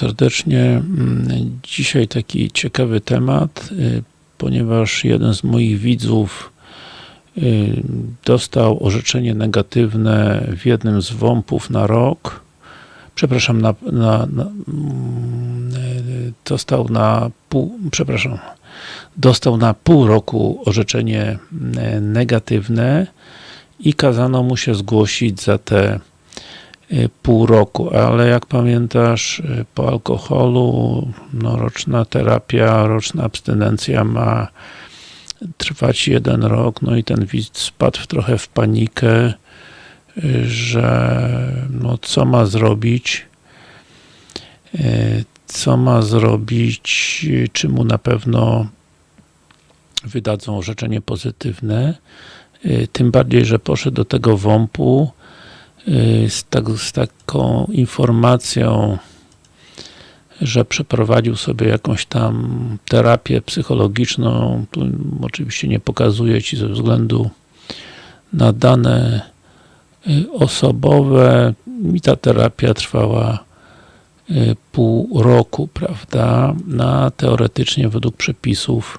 serdecznie. Mm, Dzisiaj taki ciekawy temat, y, ponieważ jeden z moich widzów y, dostał orzeczenie negatywne w jednym z WOMP-ów na rok. Przepraszam, na, na, na, mm, dostał na pół, przepraszam, dostał na pół roku orzeczenie y, negatywne i kazano mu się zgłosić za te pół roku, ale jak pamiętasz, y, po alkoholu no, roczna terapia, roczna abstynencja ma trwać jeden rok, no i ten widz spadł trochę w panikę, y, że no co ma zrobić, y, co ma zrobić, y, czy mu na pewno wydadzą orzeczenie pozytywne, Y, tym bardziej, że poszedł do tego WOMP-u y, z, tak, z taką informacją, że przeprowadził sobie jakąś tam terapię psychologiczną. Tu oczywiście nie pokazuję Ci ze względu na dane y, osobowe. Mi ta terapia trwała y, pół roku, prawda? Na teoretycznie według przepisów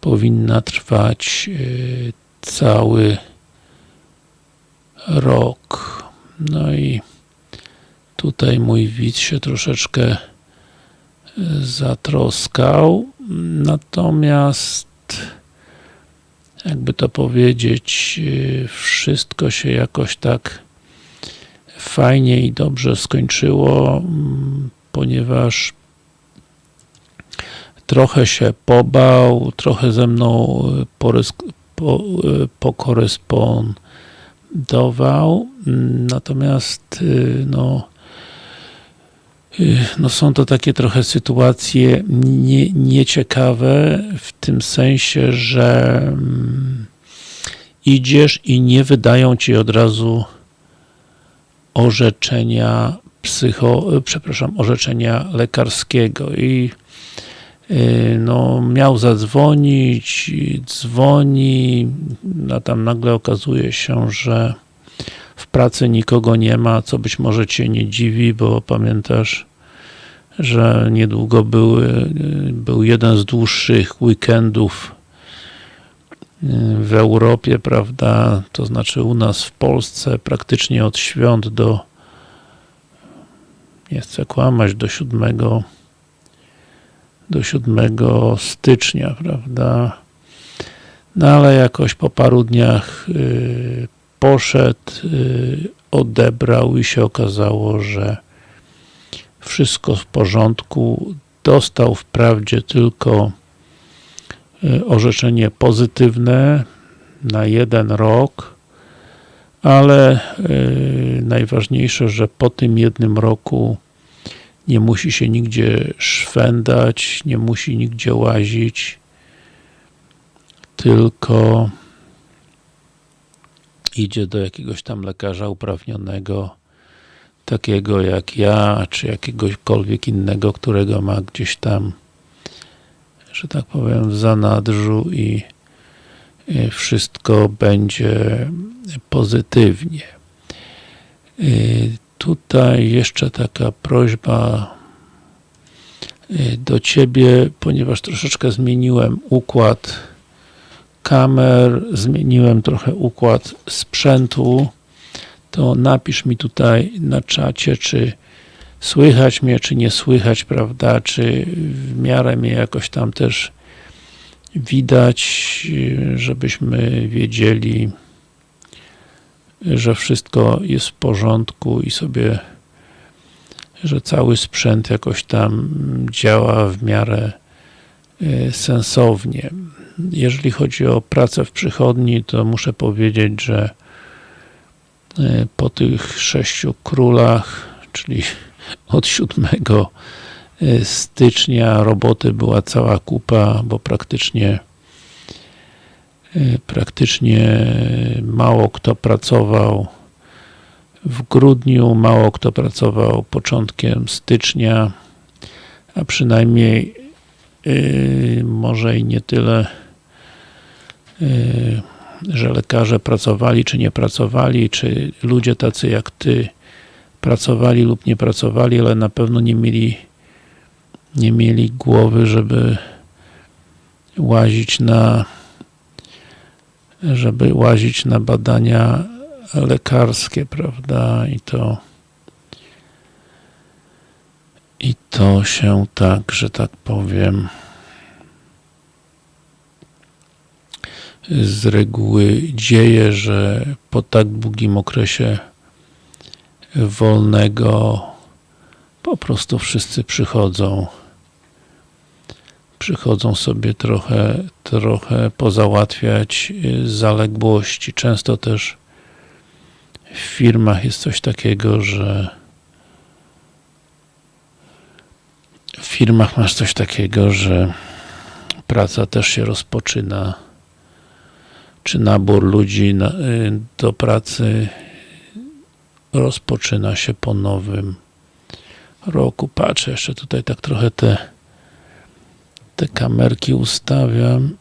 powinna trwać y, cały rok. No i tutaj mój widz się troszeczkę y, zatroskał, natomiast jakby to powiedzieć, y, wszystko się jakoś tak fajnie i dobrze skończyło, mm, ponieważ trochę się pobał, trochę ze mną po, y, mm, natomiast y, no, y, no są to takie trochę sytuacje nie, nieciekawe w tym sensie, że mm, idziesz i nie wydają ci od razu orzeczenia psycho, przepraszam, orzeczenia lekarskiego. I no, miał zadzwonić, dzwoni, a tam nagle okazuje się, że w pracy nikogo nie ma, co być może Cię nie dziwi, bo pamiętasz, że niedługo były, y, był jeden z dłuższych weekendów y, w Europie, prawda, to znaczy u nas w Polsce praktycznie od świąt do nie chcę kłamać, do 7 do 7 stycznia, prawda? No ale jakoś po paru dniach y, poszedł, y, odebrał i się okazało, że wszystko w porządku. Dostał wprawdzie tylko y, orzeczenie pozytywne na jeden rok, ale najważniejsze, że po tym jednym roku nie musi się nigdzie szwendać, nie musi nigdzie łazić, tylko idzie do jakiegoś tam lekarza uprawnionego, takiego jak ja, czy jakiegokolwiek innego, którego ma gdzieś tam, że tak powiem, w zanadrzu i y, wszystko będzie pozytywnie. Tutaj jeszcze taka prośba y, do Ciebie, ponieważ troszeczkę zmieniłem układ kamer, zmieniłem trochę układ sprzętu, to napisz mi tutaj na czacie, czy słychać mnie, czy nie słychać, prawda, czy w miarę mnie jakoś tam też widać, y, żebyśmy wiedzieli, że wszystko jest w porządku i sobie, że cały sprzęt jakoś tam działa w miarę y, sensownie. Jeżeli chodzi o pracę w przychodni, to muszę powiedzieć, że y, po tych sześciu królach, czyli od 7 y, stycznia roboty była cała kupa, bo praktycznie praktycznie mało kto pracował w grudniu, mało kto pracował początkiem stycznia, a przynajmniej yy, może i nie tyle, yy, że lekarze pracowali, czy nie pracowali, czy ludzie tacy jak Ty pracowali lub nie pracowali, ale na pewno nie mieli nie mieli głowy, żeby łazić na żeby łazić na badania lekarskie, prawda? I to i to się tak, że tak powiem z reguły dzieje, że po tak długim okresie wolnego po prostu wszyscy przychodzą przychodzą sobie trochę, trochę pozałatwiać y, zaległości. Często też w firmach jest coś takiego, że w firmach masz coś takiego, że praca też się rozpoczyna, czy nabór ludzi na, y, do pracy rozpoczyna się po nowym roku. Patrzę jeszcze tutaj tak trochę te te kamerki ustawiam.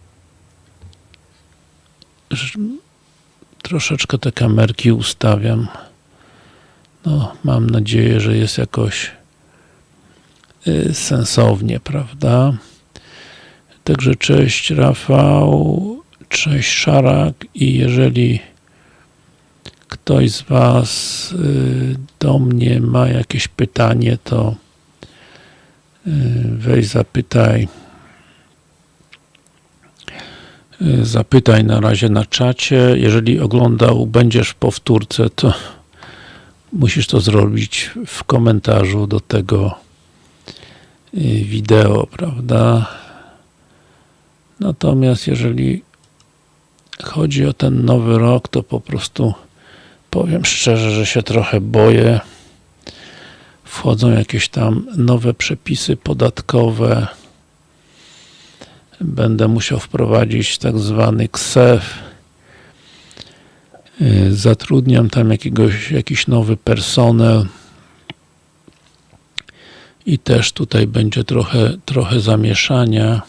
Troszeczkę te kamerki ustawiam. No, mam nadzieję, że jest jakoś y, sensownie, prawda? Także cześć Rafał, cześć Szarak i jeżeli ktoś z Was y, do mnie ma jakieś pytanie, to y, weź zapytaj Zapytaj na razie na czacie. Jeżeli oglądał będziesz w powtórce, to musisz to zrobić w komentarzu do tego y, wideo, prawda? Natomiast jeżeli chodzi o ten nowy rok, to po prostu powiem szczerze, że się trochę boję. Wchodzą jakieś tam nowe przepisy podatkowe będę musiał wprowadzić tak zwany KSEF. Y, zatrudniam tam jakiegoś, jakiś nowy personel i też tutaj będzie trochę, trochę zamieszania.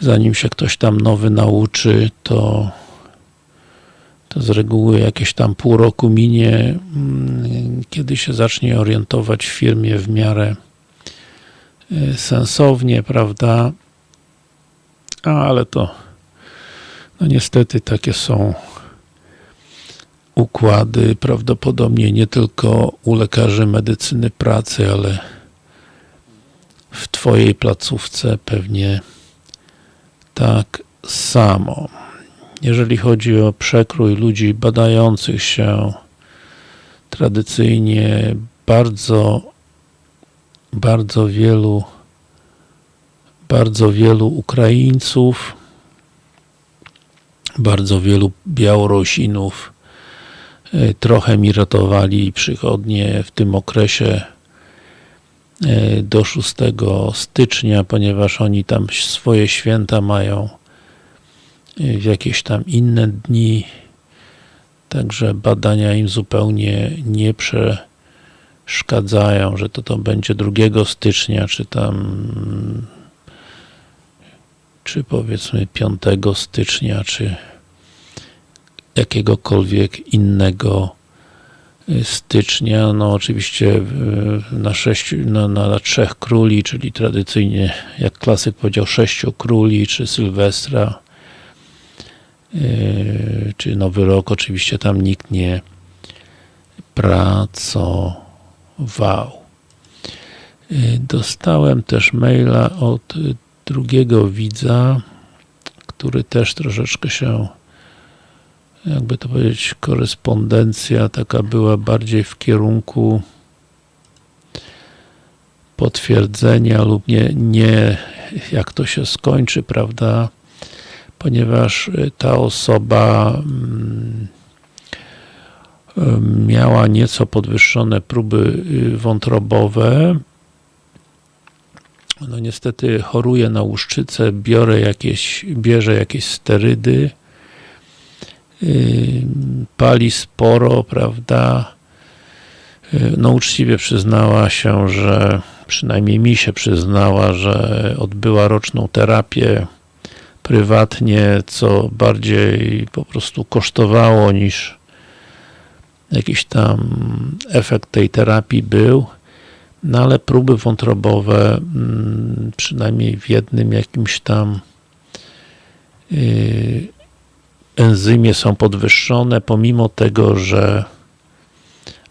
Zanim się ktoś tam nowy nauczy, to, to z reguły jakieś tam pół roku minie, mm, kiedy się zacznie orientować w firmie w miarę sensownie, prawda? Ale to no niestety takie są układy, prawdopodobnie nie tylko u lekarzy medycyny pracy, ale w Twojej placówce pewnie tak samo. Jeżeli chodzi o przekrój ludzi badających się tradycyjnie bardzo bardzo wielu bardzo wielu Ukraińców, bardzo wielu Białorusinów e, trochę mi ratowali przychodnie w tym okresie e, do 6 stycznia, ponieważ oni tam swoje święta mają e, w jakieś tam inne dni, także badania im zupełnie nie prze przeszkadzają, że to, to będzie 2 stycznia, czy tam czy powiedzmy 5 stycznia, czy jakiegokolwiek innego y, stycznia. No oczywiście na, sześciu, no, na trzech króli, czyli tradycyjnie, jak klasyk powiedział, sześciu króli, czy Sylwestra, yy, czy Nowy Rok, oczywiście tam nikt nie pracował Wow. Y, dostałem też maila od drugiego widza, który też troszeczkę się, jakby to powiedzieć, korespondencja taka była bardziej w kierunku potwierdzenia lub nie, nie jak to się skończy, prawda? Ponieważ ta osoba mm, miała nieco podwyższone próby y, wątrobowe. No niestety choruje na łuszczycę, biorę jakieś, bierze jakieś sterydy, y, pali sporo, prawda? Y, no uczciwie przyznała się, że przynajmniej mi się przyznała, że odbyła roczną terapię prywatnie, co bardziej po prostu kosztowało niż jakiś tam efekt tej terapii był, no ale próby wątrobowe, mm, przynajmniej w jednym jakimś tam yy, enzymie są podwyższone, pomimo tego, że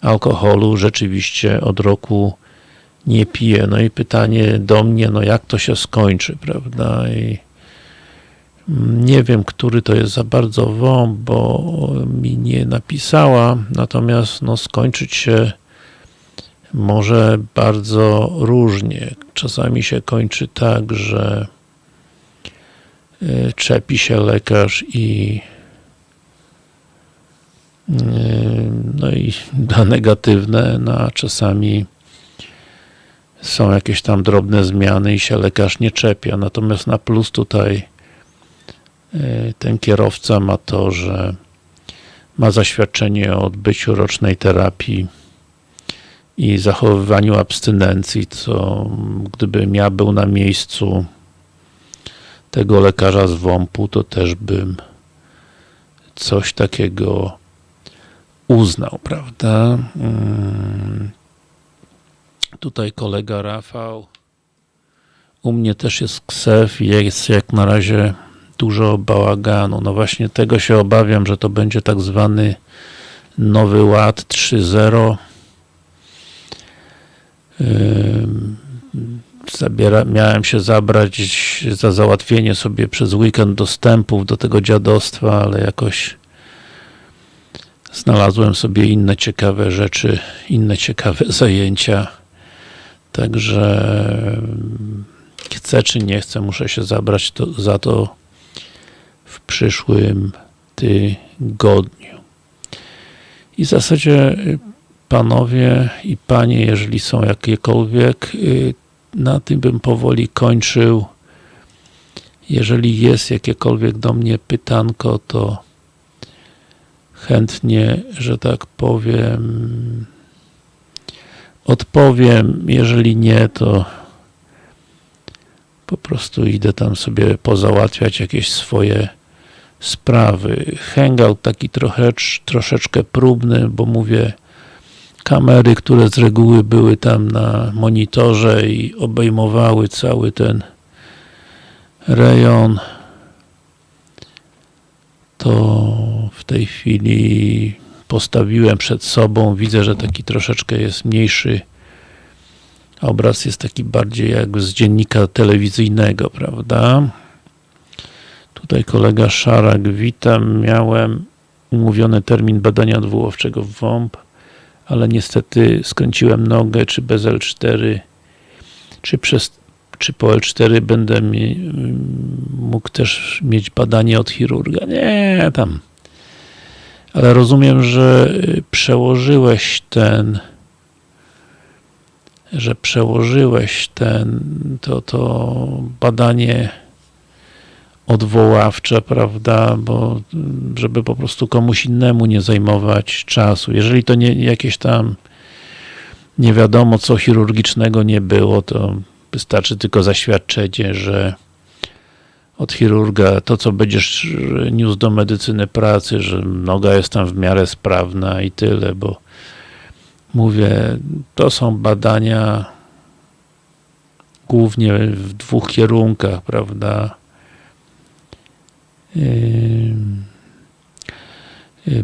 alkoholu rzeczywiście od roku nie piję. No i pytanie do mnie, no jak to się skończy, prawda? I nie wiem, który to jest za bardzo WOMP, bo mi nie napisała, natomiast no skończyć się może bardzo różnie. Czasami się kończy tak, że y, czepi się lekarz i y, no i da negatywne, no a czasami są jakieś tam drobne zmiany i się lekarz nie czepia. Natomiast na plus tutaj ten kierowca ma to, że ma zaświadczenie o odbyciu rocznej terapii i zachowywaniu abstynencji, co gdybym ja był na miejscu tego lekarza z WOMP-u, to też bym coś takiego uznał, prawda? Mm. Tutaj kolega Rafał. U mnie też jest ksew i jest jak na razie dużo bałaganu. No właśnie tego się obawiam, że to będzie tak zwany nowy ład 3.0 Zabiera, miałem się zabrać za załatwienie sobie przez weekend dostępów do tego dziadostwa, ale jakoś znalazłem sobie inne ciekawe rzeczy, inne ciekawe zajęcia. Także chcę czy nie chcę, muszę się zabrać to, za to w przyszłym tygodniu. I w zasadzie panowie i panie, jeżeli są jakiekolwiek, y, na tym bym powoli kończył. Jeżeli jest jakiekolwiek do mnie pytanko, to chętnie, że tak powiem, odpowiem. Jeżeli nie, to po prostu idę tam sobie pozałatwiać jakieś swoje sprawy. Hangout taki trochę, troszeczkę próbny, bo mówię, kamery, które z reguły były tam na monitorze i obejmowały cały ten rejon to w tej chwili postawiłem przed sobą, widzę, że taki troszeczkę jest mniejszy obraz jest taki bardziej jak z dziennika telewizyjnego, prawda? Tutaj kolega Szarak, witam, miałem umówiony termin badania odwoławczego w WOMP ale niestety skręciłem nogę, czy bez L4, czy, przez, czy po L4 będę mi, mógł też mieć badanie od chirurga. Nie, tam. Ale rozumiem, że przełożyłeś ten że przełożyłeś ten, to, to badanie odwoławcze, prawda, bo żeby po prostu komuś innemu nie zajmować czasu. Jeżeli to nie jakieś tam nie wiadomo co chirurgicznego nie było, to wystarczy tylko zaświadczenie, że od chirurga to, co będziesz niósł do medycyny pracy, że noga jest tam w miarę sprawna i tyle, bo mówię, to są badania głównie w dwóch kierunkach, prawda,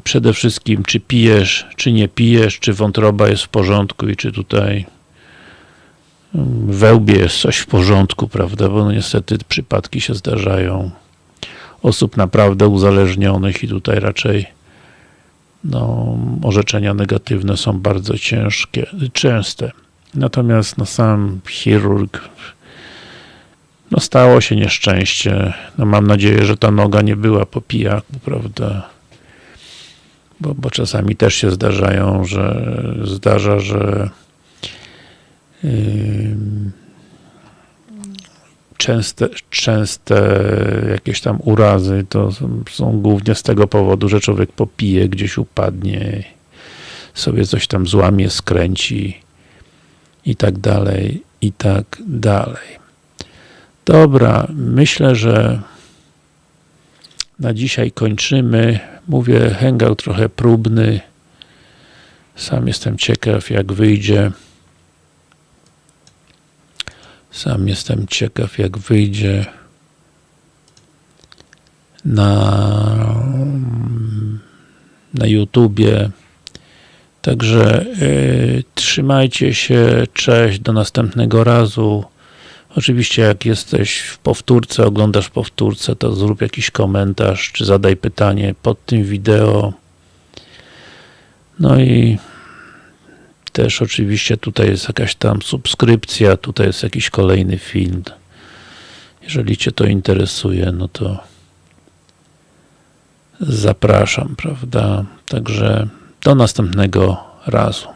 przede wszystkim, czy pijesz, czy nie pijesz, czy wątroba jest w porządku i czy tutaj we łbie jest coś w porządku, prawda, bo no niestety przypadki się zdarzają osób naprawdę uzależnionych i tutaj raczej no, orzeczenia negatywne są bardzo ciężkie, częste. Natomiast no, sam chirurg no stało się nieszczęście. No mam nadzieję, że ta noga nie była po pijaku, prawda? Bo, bo czasami też się zdarzają, że zdarza, że yy, częste, częste jakieś tam urazy to są, głównie z tego powodu, że człowiek popije, gdzieś upadnie, sobie coś tam złamie, skręci i tak dalej, i tak dalej. Dobra, myślę, że na dzisiaj kończymy. Mówię, hangout trochę próbny. Sam jestem ciekaw, jak wyjdzie. Sam jestem ciekaw, jak wyjdzie na, na YouTubie. Także y, trzymajcie się, cześć, do następnego razu. Oczywiście jak jesteś w powtórce, oglądasz powtórce, to zrób jakiś komentarz, czy zadaj pytanie pod tym wideo. No i też oczywiście tutaj jest jakaś tam subskrypcja, tutaj jest jakiś kolejny film. Jeżeli Cię to interesuje, no to zapraszam, prawda? Także do następnego razu.